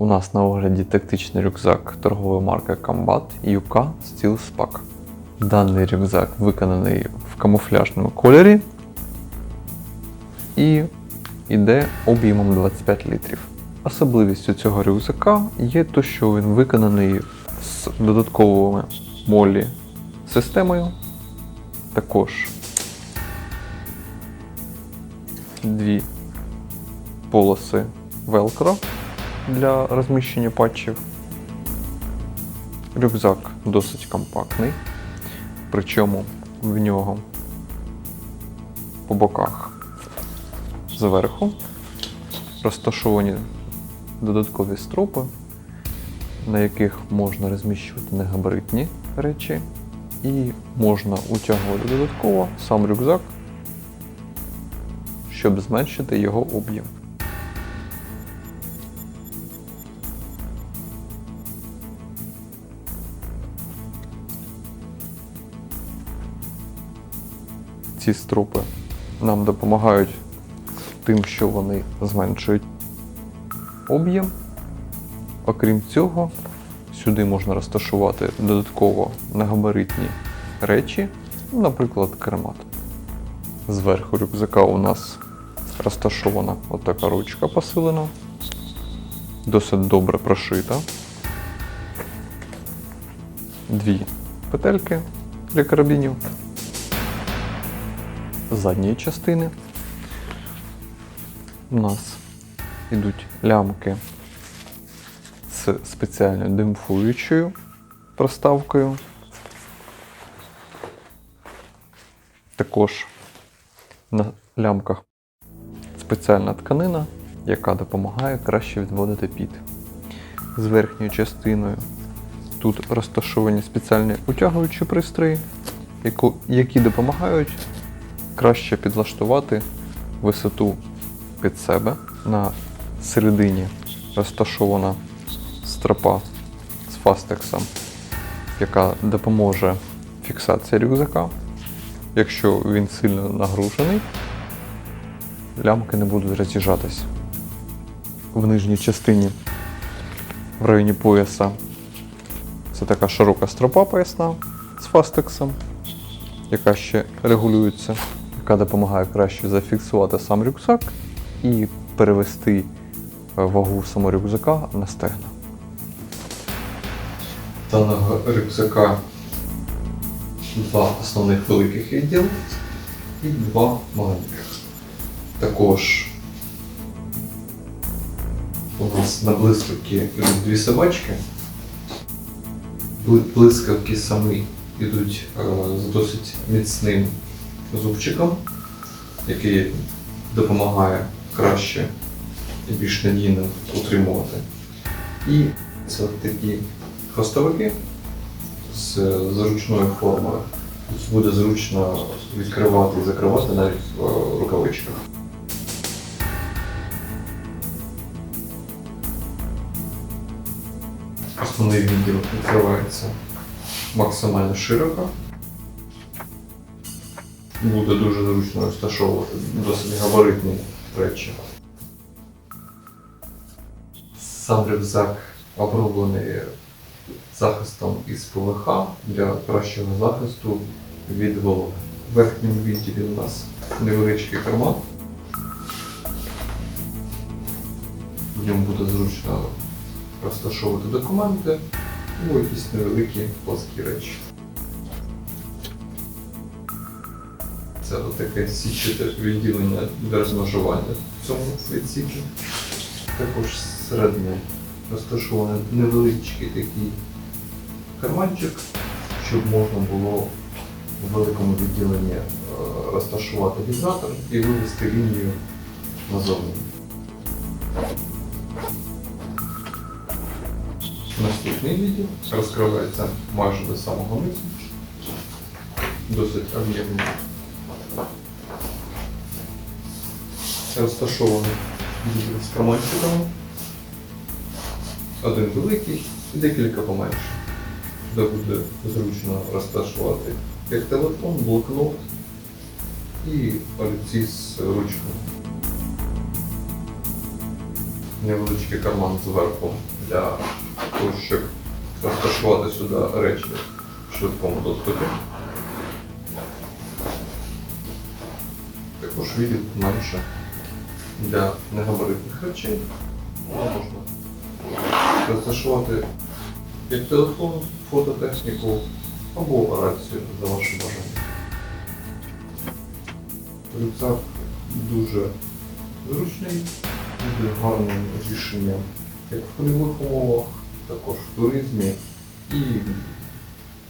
У нас на огляді тактичний рюкзак торгової марки Combat UK Steel Pack. Даний рюкзак виконаний в камуфляжному кольорі і йде об'ємом 25 літрів. Особливістю цього рюкзака є те, що він виконаний з додатковою молі системою. Також дві полоси Velcro для розміщення патчів. Рюкзак досить компактний, причому в нього по боках зверху розташовані додаткові стропи, на яких можна розміщувати негабаритні речі, і можна утягувати додатково сам рюкзак, щоб зменшити його об'єм. Ці стропи нам допомагають тим, що вони зменшують об'єм. Окрім цього, сюди можна розташувати додатково негабаритні речі, наприклад, кермат. Зверху рюкзака у нас розташована отака ручка посилена, досить добре прошита. Дві петельки для карабінів. Задньої частини у нас йдуть лямки з спеціальною димфуючою проставкою. Також на лямках спеціальна тканина, яка допомагає краще відводити піт. З верхньою частиною тут розташовані спеціальні утягуючі пристрої, які допомагають краще підлаштувати висоту під себе. На середині розташована стропа з фастексом, яка допоможе фіксації рюкзака. Якщо він сильно нагружений, лямки не будуть роз'їжджатись. В нижній частині, в районі пояса, це така широка стропа поясна з фастексом, яка ще регулюється, яка допомагає краще зафіксувати сам рюкзак і перевести е, вагу самого рюкзака на стегна. Даного рюкзака два основних великих відділи і два маленьких. Також у нас на блискавки йдуть дві собачки. Блискавки самі йдуть е, з досить міцним зубчиком, який допомагає краще і більш надійно утримувати. І це такі хвостовики з зручною формою. Буде зручно відкривати і закривати навіть в е, рукавичках. Основний відділ відкривається максимально широко. Буде дуже зручно розташовувати досить габаритні речі. Сам рюкзак оброблений захистом із ПВХ для кращого захисту від вологи. В верхньому відділі у нас невеличкий карман. В ньому буде зручно розташовувати документи, ну якісь невеликі пласкі речі. Це таке січите відділення для розмежування в цьому відсіку. Також зсередини розташований невеличкий такий карманчик, щоб можна було в великому відділенні е, розташувати вібратор і вивести лінію назовні. Наступний відділ розкривається майже до самого низу. Досить об'ємний. Розташований з карманчиками. Один великий і декілька поменше. Де буде зручно розташувати як телефон, блокнот і олівці з ручками. невеличкий карман зверху для того, щоб розташувати сюди речі в швидкому доступі. Також відділ менше для негабаритних речей. Можна розташувати як телефон, фототехніку або рацію за вашим бажанням. Рюкзак дуже зручний, дуже гарним рішенням як в польових умовах, також в туризмі і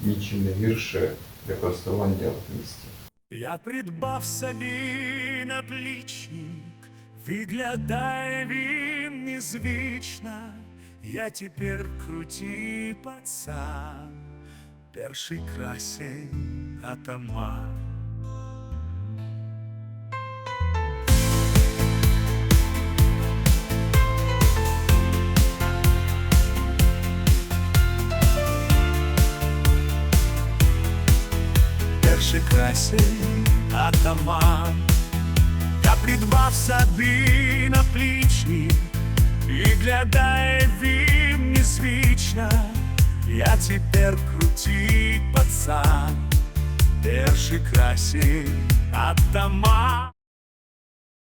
нічим не гірше для користування в місті. Я придбав собі наплічник, виглядає він незвично, я тепер крутий пацан, перший красень атаман. перший красень атаман. Я придбав собі наплічник, виглядає він незвично, я тепер крутий пацан, перший красень атаман.